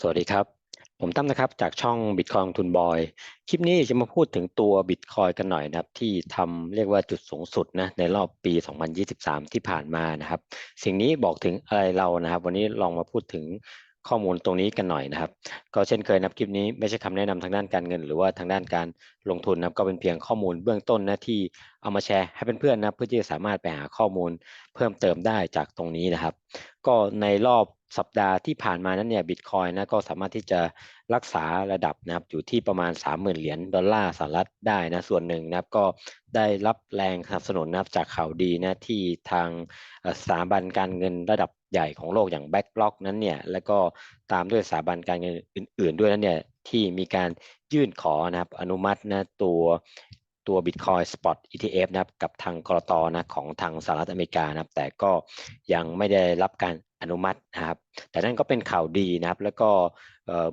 สวัสดีครับ ผมตั้มนะครับจากช่อง Bitcoin ทุนบอย คลิปนี้จะมาพูดถึงตัว Bitcoin กันหน่อยนะครับ ที่ทำเรียกว่าจุดสูงสุดนะในรอบปี 2023 ที่ผ่านมานะครับ สิ่งนี้บอกถึงอะไรเรานะครับ วันนี้ลองมาพูดถึง ข้อมูลตรงนี้กันหน่อยนะครับ ก็เช่นเคยนะครับคลิปนี้ไม่ใช่คำแนะนำทางด้านการเงิน หรือว่าทางด้านการลงทุนนะครับก็เป็นเพียงข้อมูลเบื้องต้นนะที่เอามาแชร์ให้เพื่อนๆนะเพื่อที่จะสามารถไปหาข้อมูลเพิ่มเติมได้จากตรงนี้นะครับ ก็ในรอบสัปดาห์ที่ผ่านมานั้นเนี่ยบิตคอยนะก็สามารถที่จะรักษาระดับนะครับอยู่ที่ประมาณ 30,000 เหรียญดอลลาร์สหรัฐได้นะส่วนหนึ่งนะครับก็ได้รับแรงสนับสนุนนะครับจากข่าวดีนะที่ทางสถาบันการเงินระดับ ใหญ่ของโลกอย่างแบ็กล็อกนั้นเนี่ยแล้วก็ตามด้วยสถาบันการเงินอื่น ๆ ด้วยนั้นเนี่ยที่มีการยื่นขอนะครับอนุมัตินะตัวตัว Bitcoin Spot ETF นะครับกับทางกรตนะของทางสหรัฐอเมริกานะครับ แต่ก็ยังไม่ได้รับการอนุมัตินะครับ แต่นั่นก็เป็นข่าวดีนะครับ แล้วก็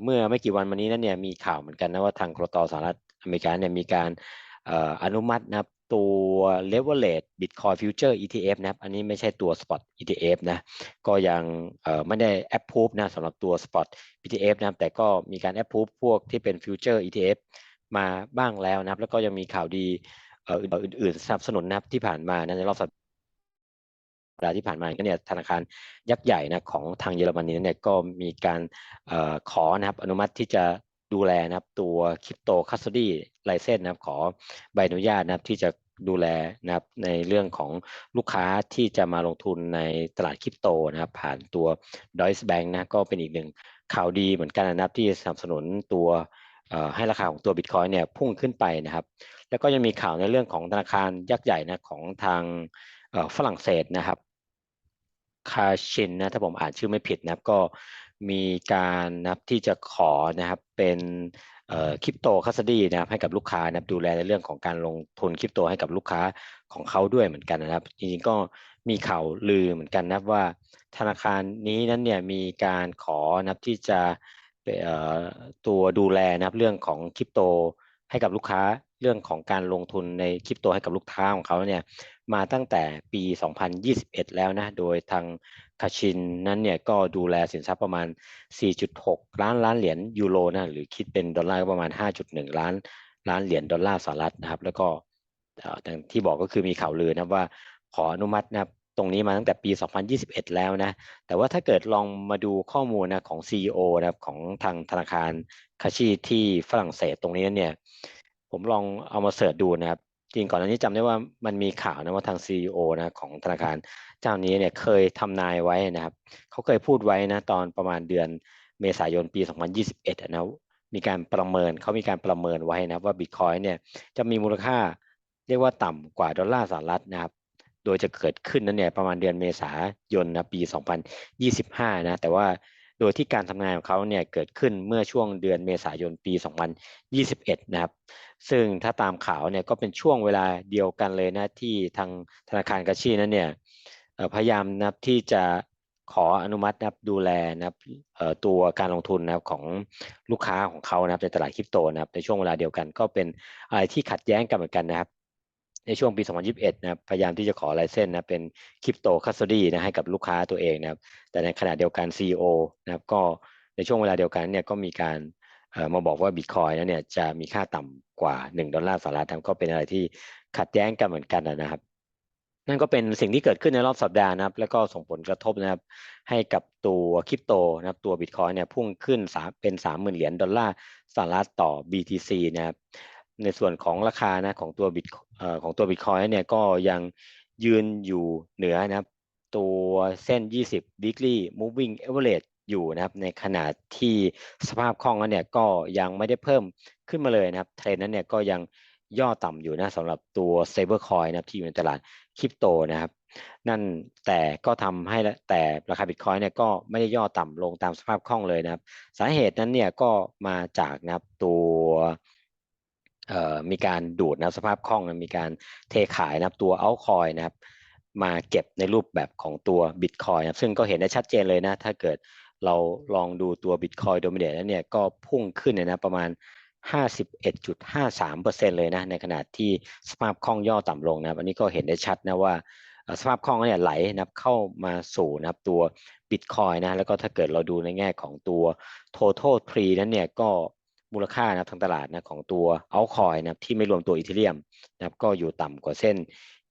เมื่อไม่กี่วันมานี้นั้นเนี่ยมีข่าวเหมือนกันนะว่าทางกรตสหรัฐอเมริกาเนี่ยมีการอนุมัตินะครับ ตัว leverage Bitcoin Future ETF นะครับ อันนี้ไม่ใช่ตัว Spot ETF นะ ก็ยังไม่ได้ approve นะสำหรับตัว Spot ETF นะครับ แต่ก็มีการ approve พวกที่เป็น Future ETF มาบ้างแล้วนะครับ แล้วก็ยังมีข่าวดีอื่นๆสนับสนุนนะครับที่ผ่านมานะในรอบสัปดาห์ที่ผ่านมาก็เนี่ยธนาคารยักษ์ใหญ่นะของทางเยอรมนีเนี่ยก็มีการอขอนะครับอนุมัติที่จะ ดูแลนะครับตัวคริปโตคัสตดี้ไลเซนนะครับขอใบอนุญาตนะครับที่จะดูแลนะครับในเรื่องของลูกค้าที่จะมาลงทุนในตลาดคริปโตนะครับผ่านตัว Deutsche Bank นะก็เป็นอีกหนึ่งข่าวดีเหมือนกันนะครับที่สนับสนุนตัวให้ราคาของตัวบิตคอยเนี่ยพุ่งขึ้นไปนะครับ แล้วก็ยังมีข่าวในเรื่องของธนาคารยักษ์ใหญ่นะของทางฝรั่งเศสนะครับคาชินนะถ้าผมอ่านชื่อไม่ผิดนะครับก็ มีการนับที่จะขอนะครับเป็นคริปโตคัสตี้นะครับให้กับลูกค้านะครับดูแลในเรื่องของการลงทุนคริปโตให้กับลูกค้าของเขาด้วยเหมือนกันนะครับ จริงๆก็มีข่าวลือเหมือนกันนะว่าธนาคารนี้นั้นเนี่ยมีการขอนับที่จะตัวดูแลนะครับเรื่องของคริปโตให้กับลูกค้าเรื่องของการลงทุนในคริปโตให้กับลูกค้าของเขาเนี่ยมาตั้งแต่ปี 2021 แล้วนะ โดยทาง คาชินนั้นเนี่ยก็ดูแลสินทรัพย์ประมาณ 4.6 ล้านล้านเหรียญยูโรนะหรือคิดเป็นดอลลาร์ก็ประมาณ 5.1 ล้านล้านเหรียญดอลลาร์สหรัฐนะครับ แล้วก็อย่างที่บอกก็คือมีข่าวลือนะว่าขออนุมัตินะครับตรงนี้มาตั้งแต่ปี 2021 แล้วนะ แต่ว่าถ้าเกิดลองมาดูข้อมูลนะของ CEO นะครับของทางธนาคารคาชิที่ฝรั่งเศสตรงนี้เนี่ย ผมลองเอามาเสิร์ชดูนะครับ จริงก่อนหน้านี้จำได้ว่ามันมีข่าวนะว่าทาง CEO นะของธนาคาร เจ้านี้เนี่ยเคยทำนายไว้นะครับเขาเคยพูดไว้นะตอนประมาณเดือนเมษายนปี 2021นะมีการประเมินเขามีการประเมินไว้นะว่าบิตคอยเนี่ยจะมีมูลค่าเรียกว่าต่ำกว่าดอลลาร์สหรัฐนะครับโดยจะเกิดขึ้นนั้นเนี่ยประมาณเดือนเมษายนนะปี 2025 นะแต่ว่าโดยที่การทำงานของเขาเนี่ยเกิดขึ้นเมื่อช่วงเดือนเมษายนปี 2021 นะครับ ซึ่งถ้าตามข่าวเนี่ยก็เป็นช่วงเวลาเดียวกันเลยนะที่ทางธนาคารกาชีนั้นเนี่ย พยายามนะที่จะขออนุมัตินะครับดูแลนะครับตัวการลงทุนนะครับของลูกค้าของเขานะครับในตลาดคริปโตนะครับในช่วงเวลาเดียวกันก็เป็นอะไรที่ขัดแย้งกันเหมือนกันนะครับ ในช่วงปี 2021 นะครับพยายามที่จะขอลายเส้นนะเป็นคริปโตคัสตดี้นะให้กับลูกค้าตัวเองนะครับ แต่ในขณะเดียวกัน CEO นะครับก็ในช่วงเวลาเดียวกันเนี่ยก็มีการมาบอกว่าบิตคอยนั้นเนี่ยจะมีค่าต่ำกว่า 1 ดอลลาร์สหรัฐก็เป็นอะไรที่ขัดแย้งกันเหมือนกันนะครับ นั่นก็เป็นสิ่งที่เกิดขึ้นในรอบสัปดาห์นะครับ แล้วก็ส่งผลกระทบนะครับ ให้กับตัวคริปโตนะครับ ตัวบิตคอยเนี่ยพุ่งขึ้นเป็น30,000เหรียญดอลลาร์สหรัฐต่อ BTC นะครับ ในส่วนของราคานะของตัวบิตของตัวบิตคอยเนี่ยก็ยังยืนอยู่เหนือนะครับ ตัวเส้น 20 weekly moving average อยู่นะครับ ในขณะที่สภาพคล่องนั้นเนี่ยก็ยังไม่ได้เพิ่มขึ้นมาเลยนะครับ เทรนนั้นเนี่ยก็ยังย่อต่ำอยู่นะสำหรับตัว stablecoin นะครับที่อยู่ในตลาด คริปโตนะครับ นั่นแต่ก็ทำให้แต่ราคาบิตคอยเนี่ยก็ไม่ได้ย่อต่ำลงตามสภาพคล่องเลยนะครับ สาเหตุนั้นเนี่ยก็มาจากนะครับตัวมีการดูดนะสภาพคล่องมีการเทขายนะครับตัวเอาคอยนะครับ มาเก็บในรูปแบบของตัวบิตคอยนะซึ่งก็เห็นได้ชัดเจนเลยนะ ถ้าเกิดเราลองดูตัวบิตคอยโดมิเนตแล้วเนี่ยก็พุ่งขึ้นเนี่ยนะประมาณ 51.53%เลยนะในขณะที่สภาพคล่องย่อต่ำลงนะอันนี้ก็เห็นได้ชัดนะว่าสภาพคล่องเนี่ยไหลนะครับเข้ามาสู่นะครับตัว Bitcoin นะแล้วก็ถ้าเกิดเราดูในแง่ของตัว total tree นั้นเนี่ยก็มูลค่านะทางตลาดนะของตัว altcoin นะที่ไม่รวมตัวอีเทเรียมนะครับก็อยู่ต่ำกว่าเส้น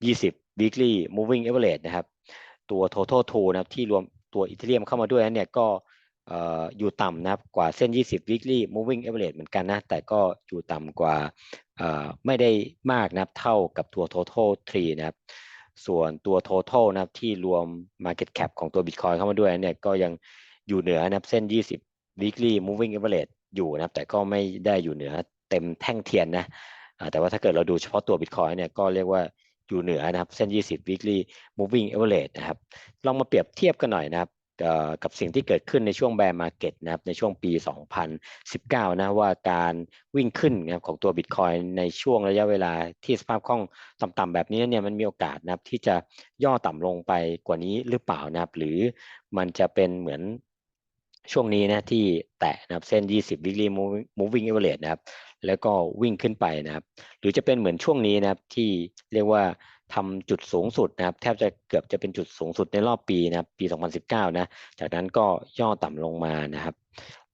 20 weekly moving average นะครับตัว total t o นะครับที่รวมตัวอีเทเรียมเข้ามาด้วยนั้นเนี่ยก็ อยู่ต่ำนะครับกว่าเส้น 20 weekly moving average เหมือนกันนะ แต่ก็อยู่ต่ำกว่าไม่ได้มากนะครับเท่ากับตัว total tree นะครับ ส่วนตัว total นะครับที่รวม market cap ของตัว Bitcoin เข้ามาด้วยเนี่ยก็ยังอยู่เหนือนะครับเส้น 20 weekly moving average อยู่นะครับ แต่ก็ไม่ได้อยู่เหนือเต็มแท่งเทียนนะแต่ว่าถ้าเกิดเราดูเฉพาะตัว Bitcoin เนี่ยก็เรียกว่าอยู่เหนือนะครับเส้น 20 weekly moving average นะครับ ลองมาเปรียบเทียบกันหน่อยนะครับ กับสิ่งที่เกิดขึ้นในช่วง bear market นะครับในช่วงปี 2019 นะว่าการวิ่งขึ้นนะครับของตัว Bitcoin ในช่วงระยะเวลาที่สภาพคล่องต่ำๆแบบนี้เนี่ยมันมีโอกาสนะครับที่จะย่อต่ำลงไปกว่านี้หรือเปล่านะครับหรือมันจะเป็นเหมือนช่วงนี้นะที่แตะนะครับเส้น 20 weekly moving average นะครับแล้วก็วิ่งขึ้นไปนะครับ หรือจะเป็นเหมือนช่วงนี้นะครับที่เรียกว่า ทำจุดสูงสุดนะครับ แทบจะเกือบจะเป็นจุดสูงสุดในรอบปีนะครับปี 2019 นะ จากนั้นก็ย่อต่ำลงมานะครับ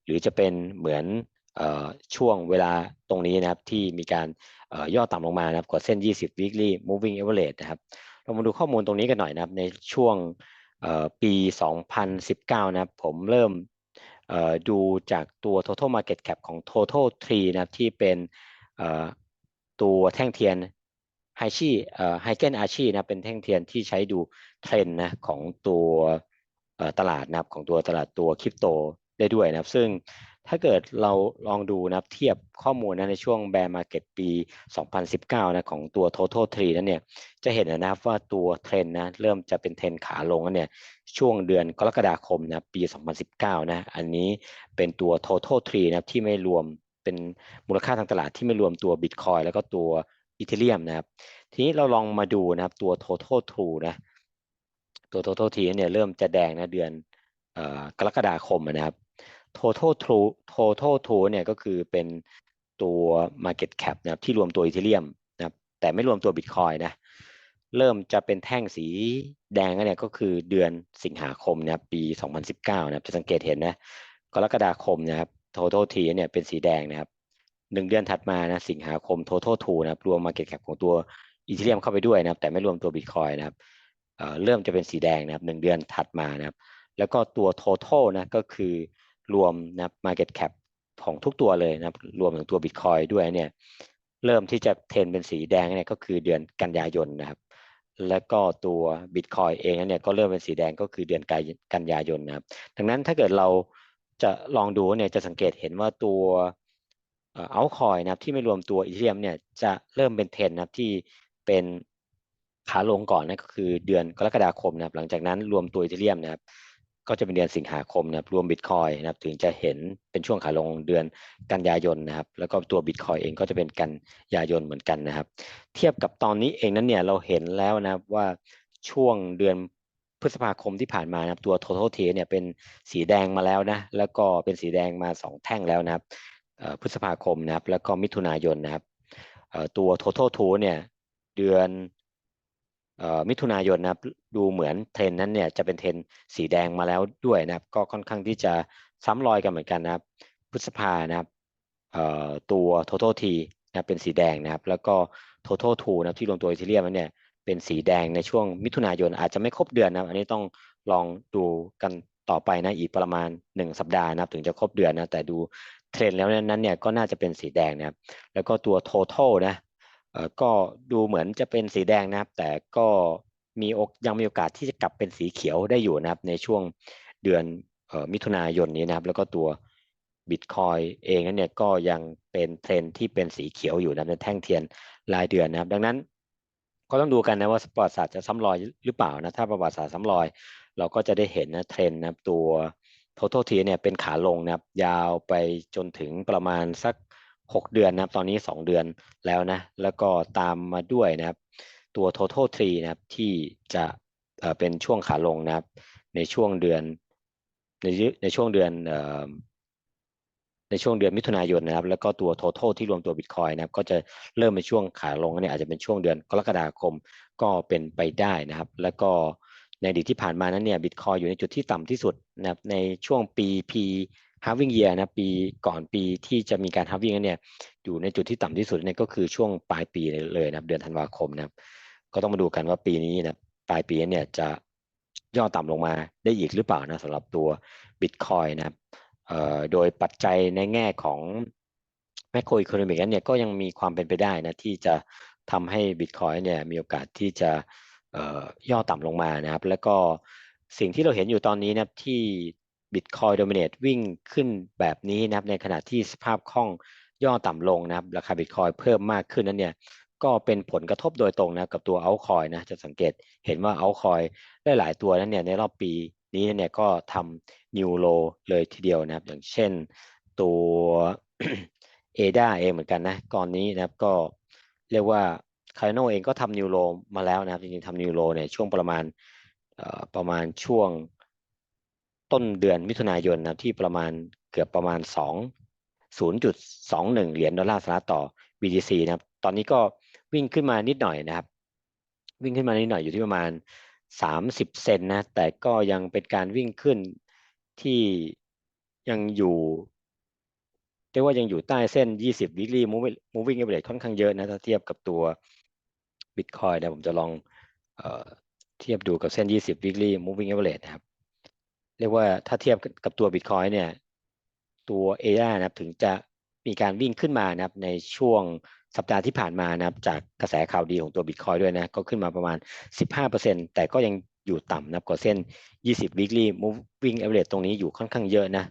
หรือจะเป็นเหมือนออช่วงเวลาตรงนี้นะครับที่มีการย่อต่ำลงมานะครับกว่าเส้น 20 weekly moving average นะครับ เรามาดูข้อมูลตรงนี้กันหน่อยนะครับ ในช่วงเอ่อปี 2019 นะครับ ผมเริ่มดูจากตัว total market cap ของ total tree นะครับที่เป็นตัวแท่งเทียน ไฮชีเอ่อไฮเกนอาชีนะเป็นแท่งเทียนที่ใช้ดูเทรน์นะของตัวตลาดนะครับของตัวตลาดตัวคริปโตได้ด้วยนะครับ ซึ่งถ้าเกิดเราลองดูนะครับเทียบข้อมูลนะในช่วง bear market ปี 2019 นะของตัว total tree นั้นเนี่ยจะเห็นนะครับว่าตัวเทรน์นะเริ่มจะเป็นเทรนขาลงแล้วเนี่ยช่วงเดือนกรกฎาคมนะปี 2019 นะอันนี้เป็นตัว total tree นะที่ไม่รวมเป็นมูลค่าทางตลาดที่ไม่รวมตัว Bitcoin แล้วก็ตัว อีเทเรียมนะครับ ทีนี้เราลองมาดูนะครับตัว total true นะ ตัว total t เนี่ยเริ่มจะแดงนะเดือนออกรกฎาคมนะครับ total true total true เนี่ยก็คือเป็นตัว market cap นะครับที่รวมตัวอีเทเรียมนะครับแต่ไม่รวมตัว Bitcoin นะเริ่มจะเป็นแท่งสีแดงเนี่ยก็คือเดือนสิงหาคมนะครับปี 2019 นะครับจะสังเกตเห็นนะกรกฎาคมนะครับ total t เนี่ยเป็นสีแดงนะครับ หนึ่งเดือนถัดมานะสิงหาคม total two นะครับรวม market cap ของตัวอีเทเรียมเข้าไปด้วยนะครับ แต่ไม่รวมตัว Bitcoin นะครับเเริ่มจะเป็นสีแดงนะครับหนึ่งเดือนถัดมานะครับ แล้วก็ตัว total นะก็คือรวมนะครับ market cap ของทุกตัวเลยนะครับ รวมถึงตัว Bitcoin ด้วยเนี่ยเริ่มที่จะเทรนเป็นสีแดงเนี่ยก็คือเดือนกันยายนนะครับ แล้วก็ตัว Bitcoin เองเนี่ยก็เริ่มเป็นสีแดงก็คือเดือนกันยายนนะครับ ดังนั้นถ้าเกิดเราจะลองดูเนี่ยจะสังเกตเห็นว่าตัว เอาคอยนะครับที่ไม่รวมตัวอีเทียมเนี่ยจะเริ่มเป็นเทรนนะครับที่เป็นขาลงก่อนนะก็คือเดือนกรกฎาคมนะครับหลังจากนั้นรวมตัวอีเทียมนะครับก็จะเป็นเดือนสิงหาคมนะครับรวมบิตคอยนะครับถึงจะเห็นเป็นช่วงขาลงเดือนกันยายนนะครับแล้วก็ตัวบิตคอยเองก็จะเป็นกันยายนเหมือนกันนะครับ เทียบกับตอนนี้เองนั้นเนี่ยเราเห็นแล้วนะครับว่าช่วงเดือนพฤษภาคมที่ผ่านมานะครับตัว total t เนี่ยเป็นสีแดงมาแล้วนะแล้วก็เป็นสีแดงมา 2 แท่งแล้วนะครับ พฤษภาคมนะครับแล้วก็มิถุนายนนะครับตัว total t เนี่ยเดือนมิถุนายนนะครับดูเหมือนเทรนนั้นเนี่ยจะเป็นเทรนสีแดงมาแล้วด้วยนะครับ ก็ค่อนข้างที่จะซ้ำรอยกันเหมือนกันนะครับ พฤษภานะครับตัว total t นะเป็นสีแดงนะครับ แล้วก็ total t นะที่รวมตัวอีเทเรียมเนี่ยเป็นสีแดงในช่วงมิถุนายนอาจจะไม่ครบเดือนนะอันนี้ต้องลองดูกันต่อไปนะอีกประมาณ 1 สัปดาห์นะครับ ถึงจะครบเดือนนะแต่ดู เทรนแล้วนั้นเนี่ยก็น่าจะเป็นสีแดงนะครับ แล้วก็ตัว total นะก็ดูเหมือนจะเป็นสีแดงนะครับ แต่ก็มียังมีโอกาสที่จะกลับเป็นสีเขียวได้อยู่นะครับในช่วงเดือนมิถุนายนนี้นะครับ แล้วก็ตัวบิตคอยเองนั้นเนี่ยก็ยังเป็นเทรนที่เป็นสีเขียวอยู่นะในแท่งเทียนรายเดือนนะครับ ดังนั้น ก็ต้องดูกันนะว่าประวัติศาสตร์จะซ้ำรอยหรือเปล่านะถ้าประวัติศาสตร์ซ้ำรอย เราก็จะได้เห็นนะเทรนนะตัว total t เนี่ยเป็นขาลงนะครับยาวไปจนถึงประมาณสัก 6 เดือนนะครับตอนนี้ 2 เดือนแล้วนะแล้วก็ตามมาด้วยนะครับตัว total t นะครับที่จะเป็นช่วงขาลงนะครับในช่วงเดือนในในช่วงเดือนในช่วงเดือนมิถุนายนนะครับ แล้วก็ตัว total ที่รวมตัว Bitcoin นะครับ ก็จะเริ่มในช่วงขาลงเนี่ยอาจจะเป็นช่วงเดือนกรกฎาคมก็เป็นไปได้นะครับ แล้วก็ ในอดีตที่ผ่านมานั้นเนี่ยบิตคอยอยู่ในจุดที่ต่ำที่สุดนะครับในช่วงปี P halving year นะปีก่อนปีที่จะมีการ halving เนี่ยอยู่ในจุดที่ต่ำที่สุดเนี่ยก็คือช่วงปลายปีเลยนะครับเดือนธันวาคมนะครับก็ต้องมาดูกันว่าปีนี้นะปลายปีเนี่ยจะย่อต่ำลงมาได้อีกหรือเปล่านะสำหรับตัว Bitcoin นะครับโดยปัจจัยในแง่ของแมคโครอีโคโนมิกนั้นเนี่ยก็ยังมีความเป็นไปได้นะที่จะทำให้ Bitcoin เนี่ยมีโอกาสที่จะ ย่อต่ำลงมานะครับ แล้วก็สิ่งที่เราเห็นอยู่ตอนนี้นะครับที่ Bitcoin Dominate วิ่งขึ้นแบบนี้นะครับ ในขณะที่สภาพคล่องย่อต่ำลงนะครับ ราคา Bitcoin เพิ่มมากขึ้นนั้นเนี่ยก็เป็นผลกระทบโดยตรงนะกับตัวเอาคอยนะจะสังเกตเห็นว่าเอาคอยได้หลายตัวนั้นเนี่ยในรอบปีนี้เนี่ยก็ทำนิวโลเลยทีเดียวนะครับ อย่างเช่นตัวเอดาเองเหมือนกันนะก่อนนี้นะครับก็เรียกว่า คาร์โนเองก็ทำนิวโลมาแล้วนะครับ จริงๆทำนิวโลเนี่ยช่วงประมาณประมาณช่วงต้นเดือนมิถุนายนนะที่ประมาณเกือบประมาณ 2 0.21 เหรียญดอลลาร์สหรัฐต่อ BTC นะครับ ตอนนี้ก็วิ่งขึ้นมานิดหน่อยนะครับ วิ่งขึ้นมานิดหน่อยอยู่ที่ประมาณ 30 เซนนะ แต่ก็ยังเป็นการวิ่งขึ้นที่ยังอยู่เรียกว่ายังอยู่ใต้เส้น 20 weekly moving average ค่อนข้างเยอะนะถ้าเทียบกับตัว Bitcoin นะผมจะลองเออเทียบดูกับเส้น 20 weekly moving average นะครับ เรียกว่าถ้าเทียบกับตัว Bitcoin เนี่ย ตัว a อนะครับถึงจะมีการวิ่งขึ้นมานะครับในช่วงสัปดาห์ที่ผ่านมานะครับจากกระแสข่าวดีของตัว Bitcoin ด้วยนะ ก็ขึ้นมาประมาณ 15%แต่ก็ยังอยู่ต่ำนะกว่าเส้น 20 weekly moving average ตรงนี้อยู่ค่อนข้างเยอะนะ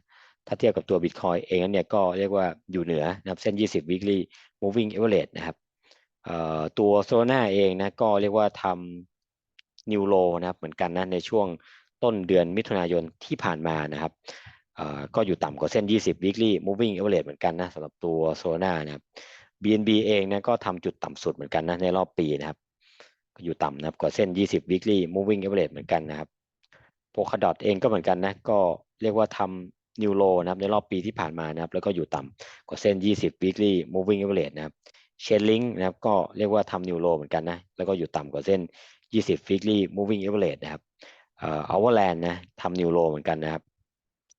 ถ้าเทียบกับตัว Bitcoin เองเนี่ยก็เรียกว่าอยู่เหนือนะครับเส้น 20 weekly moving average นะครับ ตัวโซน่าเองนะก็เรียกว่าทำนิวโลนะครับเหมือนกันนะในช่วงต้นเดือนมิถุนายนที่ผ่านมานะครับก็อยู่ต่ำกว่าเส้น 20 weekly moving average เหมือนกันนะสำหรับตัวโซน่านะครับ BNB เองนะก็ทำจุดต่ำสุดเหมือนกันนะในรอบปีนะครับอยู่ต่ำนะครับกว่าเส้น 20 weekly moving average เหมือนกันนะครับโพคาดอทเองก็เหมือนกันนะก็เรียกว่าทำนิวโลนะครับในรอบปีที่ผ่านมานะครับแล้วก็อยู่ต่ำกว่าเส้น 20 weekly moving average นะครับ เชนลิงนะครับก็เรียกว่าทำนิวโลเหมือนกันนะ แล้วก็อยู่ต่ำกว่าเส้น 20 weekly moving average นะครับเอ่อ Overland นะทำนิวโลเหมือนกันนะครับ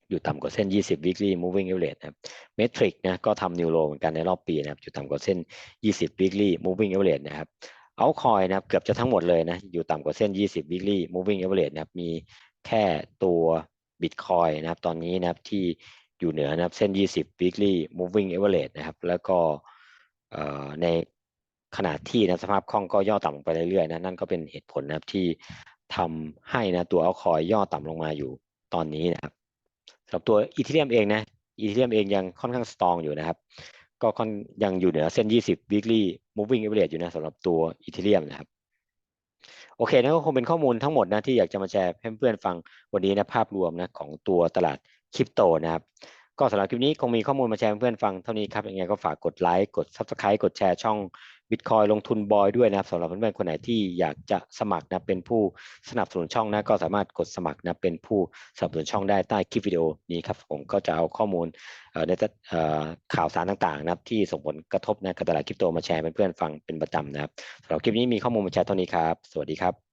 อยู่ต่ำกว่าเส้น 20 weekly moving average นะครับ Metric นะก็ทำนิวโลเหมือนกันในรอบปีนะครับ อยู่ต่ำกว่าเส้น 20 weekly moving average นะครับเอาคอยนะครับเกือบจะทั้งหมดเลยนะอยู่ต่ำกว่าเส้น 20 weekly moving average นะครับมีแค่ตัว Bitcoin นะครับตอนนี้นะครับที่อยู่เหนือนะครับเส้น 20 weekly moving average นะครับแล้วก็ ในขณะที่นะสภาพคล่องก็ย่อต่ำลงไปเรื่อยๆนะนั่นก็เป็นเหตุผลนะครับที่ทำให้นะตัวเอาคอยย่อต่ำลงมาอยู่ตอนนี้นะครับสำหรับตัวอีเทเรียมเองนะอีเทเรียมเองยังค่อนข้างสตรองอยู่นะครับก็ค่อนยังอยู่เหนือเส้น 20 weekly moving average อยู่นะสำหรับตัวอีเทเรียมนะครับโอเคนั่นก็คงเป็นข้อมูลทั้งหมดนะที่อยากจะมาแชร์ให้เพื่อนๆฟังวันนี้นะภาพรวมนะของตัวตลาดคริปโตนะครับ ก็สำหรับคลิปนี้คงมีข้อมูลมาแชร์เพื่อนฟังเท่านี้ครับยังไงก็ฝากกดไลค์กด Subscribe กดแชร์ช่องบิตคอยลงทุนบอยด้วยนะครับสำหรับเพื่อนๆคนไหนที่อยากจะสมัครนะเป็นผู้สนับสนุนช่องนะก็สามารถกดสมัครนะเป็นผู้สนับสนุนช่องได้ใต้คลิปวิดีโอนี้ครับผมก็จะเอาข้อมูลในข่าวสารต่างๆนะครับที่ส่งผลกระทบนะกับตลาดคริปโตมาแชร์เพื่อนๆฟังเป็นประจำนะครับสำหรับคลิปนี้มีข้อมูลมาแชร์เท่านี้ครับ สวัสดีครับ